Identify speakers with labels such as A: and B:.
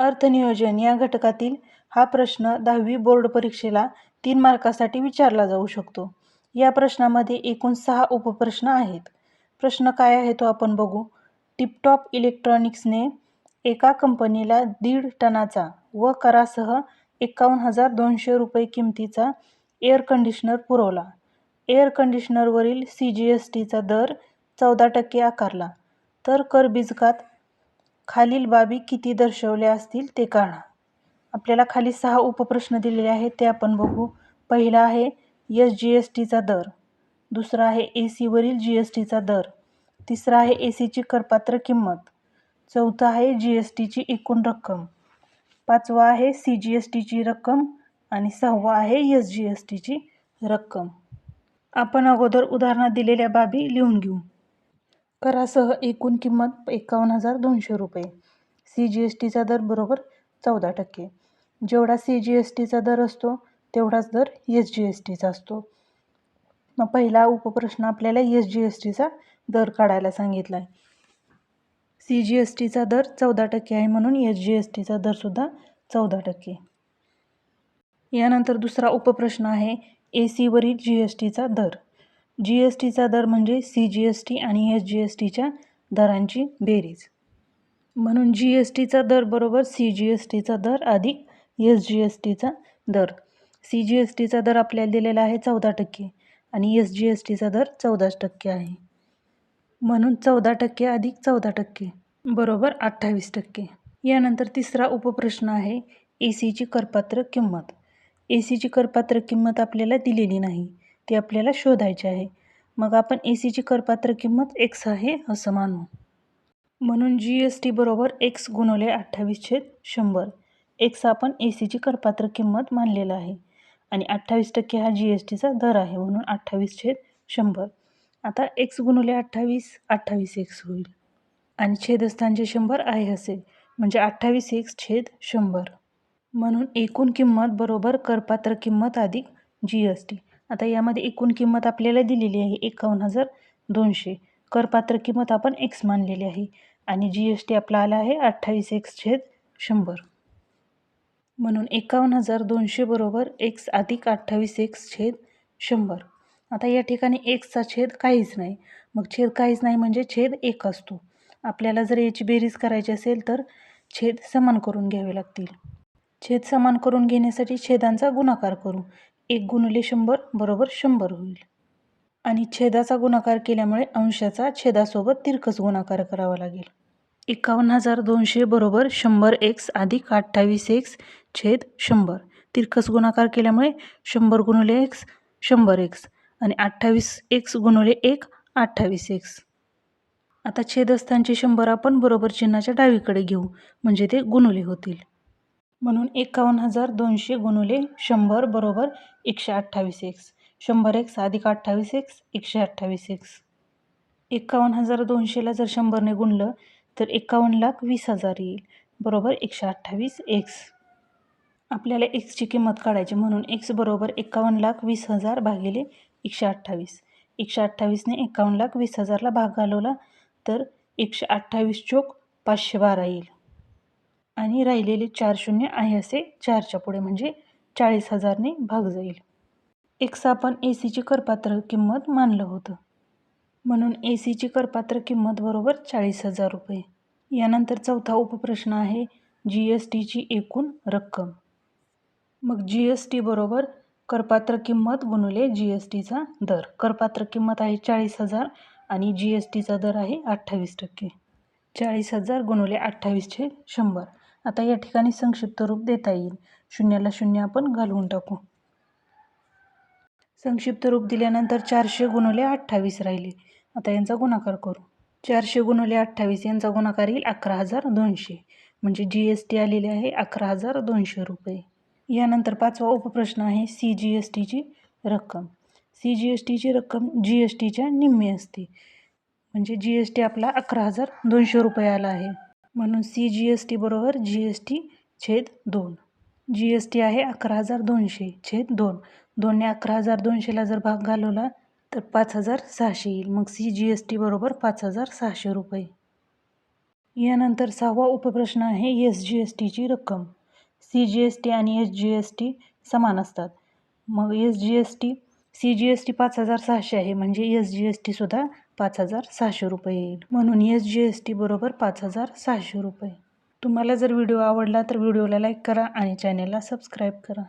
A: अर्थनियोजन या घटकातील हा प्रश्न दहावी बोर्ड परीक्षेला तीन मार्कासाठी विचारला जाऊ शकतो. या प्रश्नामध्ये एकूण सहा उपप्रश्न आहेत. प्रश्न काय आहे तो आपण बघू. टिपटॉप इलेक्ट्रॉनिक्सने एका कंपनीला दीड टनाचा व करासह एकावन्न हजार दोनशे रुपये किमतीचा एअर कंडिशनर पुरवला. एअर कंडिशनरवरील सी जी एस टीचा दर चौदा टक्के आकारला. तर कर बीजकात खालील बाबी किती दर्शवल्या असतील ते काढा आपल्याला खाली सहा उपप्रश्न दिलेले आहेत ते आपण बघू. पहिला आहे एस जी एस टीचा दर. दुसरा आहे ए सीवरील जी एस टीचा दर. तिसरा आहे ए सीची करपात्र किंमत. चौथा आहे जी एस टीची एकूण रक्कम. पाचवा आहे सी जी एस टीची रक्कम. आणि सहावा आहे एस जी एस टीची रक्कम. आपण अगोदर उदाहरणात दिलेल्या बाबी लिहून घेऊ. करासह एकूण किंमत एकावन्न हजार दोनशे रुपये. सी जी एस टीचा दर बरोबर चौदा टक्के. जेवढा सी जी एस टीचा दर असतो तेवढाच दर एस जी एस टीचा असतो. मग पहिला उपप्रश्न आपल्याला एस जी एस टीचा दर काढायला सांगितला आहे सी जी एस टीचा दर चौदा टक्के आहे म्हणून एस जी एस टीचा दरसुद्धा चौदा टक्के. यानंतर दुसरा उपप्रश्न आहे ए सीवरील जी एस टीचा दर. जी एस टीचा दर म्हणजे सी जी एस टी आणि एस जी एस टीच्या दरांची बेरीज. म्हणून जी एस टीचा दर बरोबर सी जी एस टीचा दर अधिक एस जी एस टीचा दर. सी जी एस टीचा दर आपल्याला दिलेला आहे चौदा टक्के आणि एस जी एस टीचा दर चौदाच टक्के आहे. म्हणून चौदा टक्के अधिक चौदा टक्के बरोबर अठ्ठावीस टक्के. यानंतर तिसरा उपप्रश्न आहे ए सीची करपात्र किंमत. ए सीची करपात्र किंमत आपल्याला दिलेली नाही. ती आपल्याला शोधायची आहे. मग आपण ए सीची करपात्र किंमत एक्स आहे असं मानू. म्हणून जी एस टी बरोबर एक्स गुणवले अठ्ठावीस छेद शंभर. एक्स आपण ए सीची करपात्र किंमत मानलेला आहे. आणि अठ्ठावीस टक्के हा जी एस टीचा दर आहे म्हणून अठ्ठावीस छेद शंभर. आता एक्स गुणवले अठ्ठावीस अठ्ठावीस एक्स होईल. आणि छेदस्थानचे शंभर आहे असेल म्हणजे अठ्ठावीस एक्स छेद शंभर. म्हणून एकूण किंमत बरोबर करपात्र किंमत अधिक जी एस टी आता यामध्ये एकूण किंमत आपल्याला दिलेली आहे एकावन्न हजार दोनशे. करपात्र किंमत आपण एक्स मानलेली आहे. आणि जी एस टी आपला आला आहे अठ्ठावीस एक्स छेद शंभर. म्हणून एकावन्न हजार दोनशे बरोबर एक्स अधिक अठ्ठावीस एक्स छेद शंभर. आता या ठिकाणी एक्सचा छेद काहीच नाही. मग छेद काहीच नाही म्हणजे छेद एक असतो. आपल्याला जर याची बेरीज करायची असेल तर छेद समान करून घ्यावे लागतील. छेद समान करून घेण्यासाठी छेदांचा गुणाकार करू. एक गुणिले शंभर बरोबर शंभर होईल. आणि छेदाचा गुणाकार केल्यामुळे अंशाचा छेदासोबत तिरकस गुणाकार करावा लागेल. एकावन्न हजार दोनशे बरोबर शंभर एक्स अधिक अठ्ठावीस एक्स छेद शंभर. तिरकस गुणाकार केल्यामुळे शंभर गुणिले एक्स शंभर एक्स आणि अठ्ठावीस एक्स गुणिले एक अठ्ठावीस एक्स. आता छेदस्थानचे शंभर आपण बरोबर चिन्हाच्या डावीकडे घेऊ म्हणजे ते गुणुले होतील. म्हणून एकावन्न हजार दोनशे गुणुले शंभर बरोबर एकशे अठ्ठावीस एक्स शंभर एक्स अधिक अठ्ठावीस एक्स एकशे अठ्ठावीस एक्स एकावन्न हजार दोनशेला जर शंभरने गुणलं तर एकावन्न लाख वीस हजार येईल बरोबर एकशे अठ्ठावीस एक्स आपल्याला एक्सची किंमत काढायची म्हणून एक्स बरोबर एकावन्न लाख वीस हजार भागिले एकशे अठ्ठावीस. एकशे अठ्ठावीसने एकावन्न लाख वीस हजारला भाग घालवला तर एकशे अठ्ठावीस चोक पाचशे बारा येईल. आणि राहिलेले चार शून्य आहे असे चारच्या पुढे म्हणजे चाळीस हजारने भाग जाईल. एक्स आपण ए सीची करपात्र किंमत मानलं होतं. म्हणून ए सीची करपात्र किंमत बरोबर चाळीस हजार रुपये. यानंतर चौथा उपप्रश्न आहे जी एस टीची एकूण रक्कम. मग जी एस टी बरोबर करपात्र किंमत गुणुले जी एस टीचा दर. करपात्र किंमत आहे चाळीस हजार आणि जी एस टीचा दर आहे अठ्ठावीस टक्के. चाळीस हजार गुणुले अठ्ठावीसचे शंभर. आता या ठिकाणी संक्षिप्त रूप देता येईल. शून्याला शून्य आपण घालवून टाकू. संक्षिप्त रूप दिल्यानंतर चारशे गुणवले अठ्ठावीस राहिले. आता यांचा गुणाकार करू. चारशे गुणवले अठ्ठावीस यांचा गुणाकार येईल अकरा हजार दोनशे. म्हणजे जी एस टी आलेली आहे अकरा हजार दोनशे रुपये. यानंतर पाचवा उपप्रश्न आहे सी जी एस टीची रक्कम. सी जी एस टीची रक्कम जी एस टीच्या निम्मी असते. म्हणजे जी एस टी आपला अकरा हजार दोनशे रुपये आला आहे. म्हणून सी जी एस टी बरोबर जी एस टी छेद दोन जी एस टी आहे अकरा हजार दोनशे छेद दोन दोनने अकरा हजार दोनशेला जर भाग घालवला तर पाच हजार सहाशे येईल मग सी जी एस टी बरोबर पाच हजार सहाशे रुपये यानंतर सहावा उपप्रश्न आहे एस जी एस टीची रक्कम सी जी एस टी आणि एस जी एस टी समान असतात मग S G S T C G S T पाच हजार सहाशे आहे म्हणजे एस जी एस टीसुद्धा पाच हजार सहाशे रुपये येईल. म्हणून एस जी एस टी बरोबर पाच हजार सहाशे रुपये. तुम्हाला जर व्हिडिओ आवडला तर व्हिडिओला लाईक करा आणि चॅनेलला सबस्क्राईब करा.